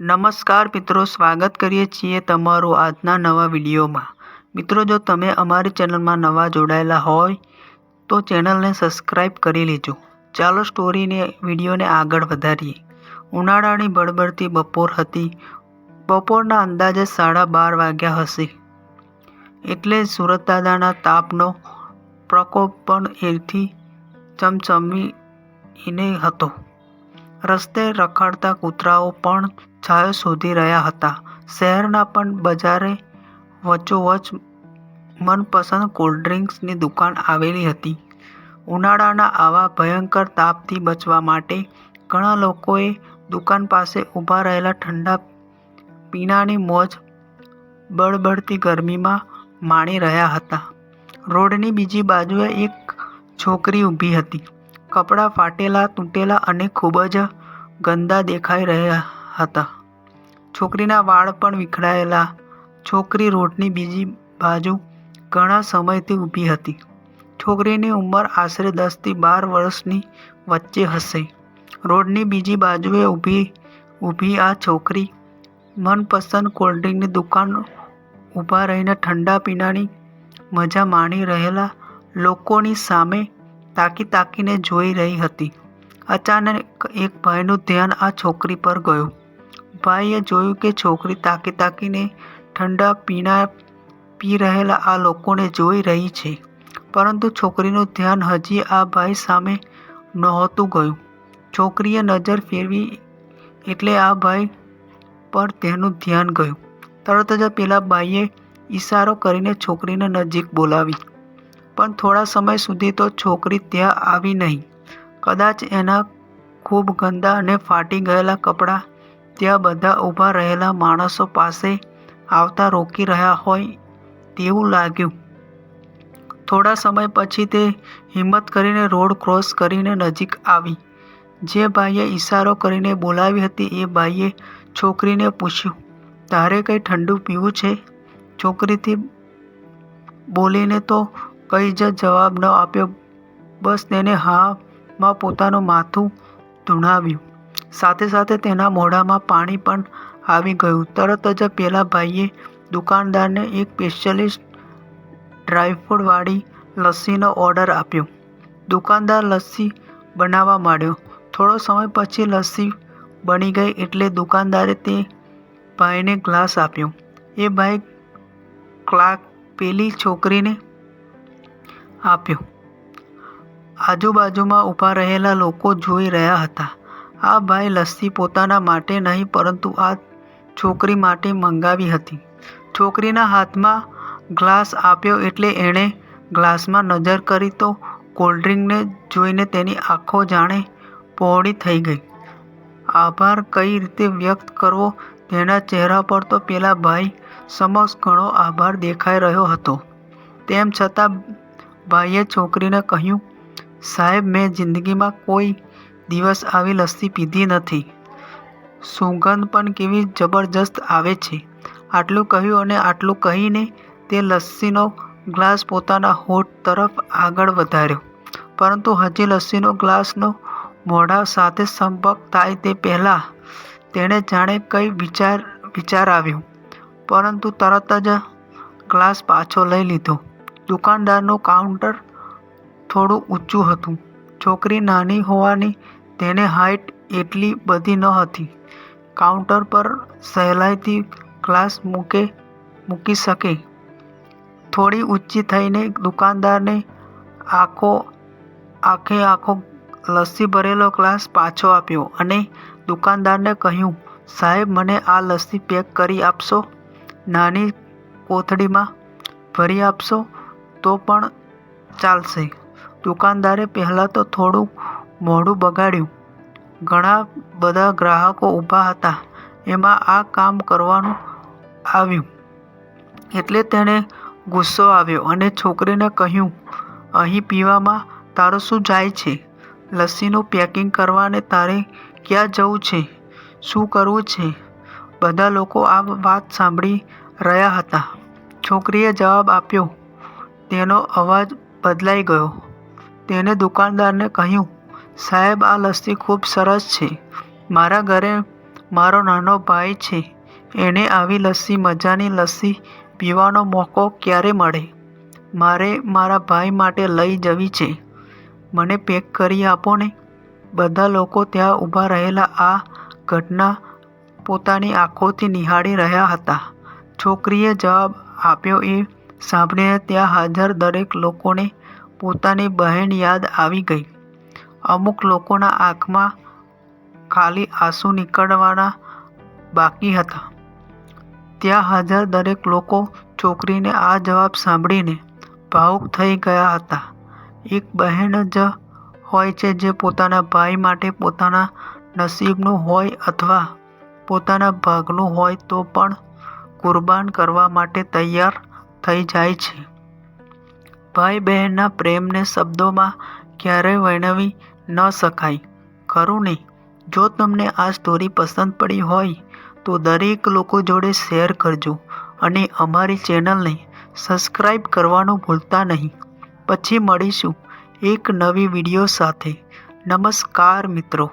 નમસ્કાર મિત્રો, સ્વાગત કરીએ છીએ તમારું આજના નવા વિડીયોમાં. મિત્રો, જો તમે અમારી ચેનલમાં નવા જોડાયેલા હોય, તો ચેનલને સબસ્ક્રાઈબ કરી લેજો. ચાલો સ્ટોરીને, વિડીયોને આગળ વધારીએ. ઉનાળાની બળબડતી બપોર હતી. બપોરના અંદાજે સાડા બાર વાગ્યા હશે. એટલે સુરત દાદાના તાપનો પ્રકોપ પણ એથી ચમચમીને હતો. રસ્તે રખડતા કૂતરાઓ પણ છાયો શોધી રહ્યા હતા. શહેરના પણ બજારે વચ્ચોવચ મનપસંદ કોલ્ડ્રિંક્સની દુકાન આવેલી હતી. ઉનાળાના આવા ભયંકર તાપથી બચવા માટે ઘણા લોકોએ દુકાન પાસે ઊભા રહેલા ઠંડા પીણાની મોજ બળબડતી ગરમીમાં માણી રહ્યા હતા. રોડની બીજી બાજુએ એક છોકરી ઊભી હતી. કપડાં ફાટેલા, તૂટેલા અને ખૂબ જ ગંદા દેખાઈ રહ્યા હતા. છોકરીના વાળ પણ વિખરાયેલા છોકરી રોડની બીજી બાજુ ઘણા સમયથી ઊભી હતી. છોકરીની ઉંમર આશરે દસથી બાર વર્ષની વચ્ચે હશે. રોડની બીજી બાજુએ ઊભી ઊભી આ છોકરી મનપસંદ કોલ્ડ્રિંકની દુકાન ઊભા રહીને ઠંડા પીણાની મજા માણી રહેલા લોકોની સામે તાકી તાકીને જોઈ રહી હતી. અચાનક એક ભાઈનું ધ્યાન આ છોકરી પર ગયું. ભાઈએ જોયું કે છોકરી તાકી તાકીને ઠંડા પીણા પી રહેલા આ લોકોને જોઈ રહી છે. પરંતુ છોકરીનું ધ્યાન હજી આ ભાઈ સામે નહોતું ગયું. છોકરીએ નજર ફેરવી એટલે આ ભાઈ પર તેનું ધ્યાન ગયું. તરત જ પેલા ભાઈએ ઈશારો કરીને છોકરીને નજીક બોલાવી. પણ થોડા સમય સુધી તો છોકરી ત્યાં આવી નહીં. કદાચ એના ખૂબ ગંદા અને ફાટી ગયેલા કપડાં ત્યાં બધા ઊભા રહેલા માણસો પાસે આવતા રોકી રહ્યા હોય તેવું લાગ્યું. થોડા સમય પછી તે હિંમત કરીને રોડ ક્રોસ કરીને નજીક આવી. જે ભાઈએ ઈશારો કરીને બોલાવી હતી એ ભાઈએ છોકરીને પૂછ્યું, તારે કંઈ ઠંડુ પીવું છે? છોકરીથી બોલીને તો કંઈ જ જવાબ ન આપ્યો. બસ તેને હામાં પોતાનું માથું ધૂણાવ્યું. સાથે સાથે તેના મોઢામાં પાણી પણ આવી ગયું. તરત જ પેલા ભાઈએ દુકાનદારને એક સ્પેશિયલિસ્ટ ડ્રાયફ્રૂટવાળી લસ્સીનો ઓર્ડર આપ્યો. દુકાનદાર લસ્સી બનાવવા માંડ્યો. થોડો સમય પછી લસ્સી બની ગઈ એટલે દુકાનદારે તે ભાઈને ગ્લાસ આપ્યો. એ ભાઈ ક્લાર્ક પેલી છોકરીને આપ્યો. આજુબાજુમાં ઊભા રહેલા લોકો જોઈ રહ્યા હતા. આ ભાઈ લસ્સી પોતાના માટે નહીં, પરંતુ આ છોકરી માટે મંગાવી હતી. છોકરીના હાથમાં ગ્લાસ આપ્યો એટલે એણે ગ્લાસમાં નજર કરી તો કોલ્ડ્રિંકને જોઈને તેની આંખો જાણે પહોળી થઈ ગઈ. આભાર કઈ રીતે વ્યક્ત કરવો તેના ચહેરા પર તો પેલા ભાઈ સમક્ષ ઘણો આભાર દેખાઈ રહ્યો હતો. તેમ છતાં ભાઈએ છોકરીને કહ્યું, સાહેબ, મેં જિંદગીમાં કોઈ દિવસ આવી લસ્સી પીધી નથી. સુગંધ પણ કેવી જબરજસ્ત આવે છે. આટલું કહ્યું અને આટલું કહીને તે લસ્સીનો ગ્લાસ પોતાના હોઠ તરફ આગળ વધાર્યો. પરંતુ હજી લસ્સીનો ગ્લાસનો મોઢા સાથે સંપર્ક થાય તે પહેલાં તેણે જાણે કંઈ વિચાર વિચાર આવ્યો. પરંતુ તરત જ ગ્લાસ પાછો લઈ લીધો. દુકાનદારનું કાઉન્ટર થોડું ઊંચું હતું. છોકરી નાની હોવાની તેને હાઈટ એટલી બધી ન હતી. કાઉન્ટર પર સહેલાઈથી ગ્લાસ મૂકે, મૂકી શકે. થોડી ઊંચી થઈને દુકાનદારને આખો, આખે આખો લસ્સી ભરેલો ગ્લાસ પાછો આપ્યો અને દુકાનદારને કહ્યું, સાહેબ, મને આ લસ્સી પેક કરી આપશો? નાની કોથળીમાં ભરી આપશો? તો પણ ચાલશે. દુકાનદારે પહેલાં તો થોડું મોઢું બગાડ્યું. ઘણા બધા ગ્રાહકો ઊભા હતા. એમાં આ કામ કરવાનું આવ્યું. એટલે તેણે ગુસ્સો આવ્યો અને છોકરીને કહ્યું, અહીં પીવામાં તારું શું જાય છે? લસ્સીનું પેકિંગ કરવાને તારે ક્યાં જવું છે? શું કરવું છે? બધા લોકો આ વાત સાંભળી રહ્યા હતા. છોકરીએ જવાબ આપ્યો તેનો અવાજ બદલાઈ ગયો. તેણે દુકાનદારને કહ્યું, સાહેબ, આ લસ્સી ખૂબ સરસ છે. મારા ઘરે મારો નાનો ભાઈ છે. એને આવી લસ્સી, મજાની લસ્સી પીવાનો મોકો ક્યારે મળે? મારે મારા ભાઈ માટે લઈ જવી છે. મને પેક કરી આપો ને. બધા લોકો ત્યાં ઊભા રહેલા આ ઘટના પોતાની આંખોથી નિહાળી રહ્યા હતા. છોકરીએ જવાબ આપ્યો, એ સાંભળીને ત્યાં હાજર દરેક લોકોને પોતાની બહેન યાદ આવી ગઈ. અમુક લોકોના આંખમાં ખાલી આંસુ નીકળવાના બાકી હતા. ત્યાં હાજર દરેક લોકો છોકરીને આ જવાબ સાંભળીને ભાવુક થઈ ગયા હતા. એક બહેન જ હોય છે જે પોતાના ભાઈ માટે પોતાના નસીબનું હોય અથવા પોતાના ભાગનું હોય તો પણ કુરબાન કરવા માટે તૈયાર થઈ જાય છે. ભાઈ બહેનના પ્રેમને શબ્દોમાં ક્યારેય વર્ણવી ન શકાય. ખરું ને જો તમને આ સ્ટોરી પસંદ પડી હોય, તો દરેક લોકો જોડે શેર કરજો અને અમારી ચેનલને સબસ્ક્રાઈબ કરવાનું ભૂલતા નહીં. પછી મળીશું એક નવી વીડિયો સાથે. નમસ્કાર મિત્રો.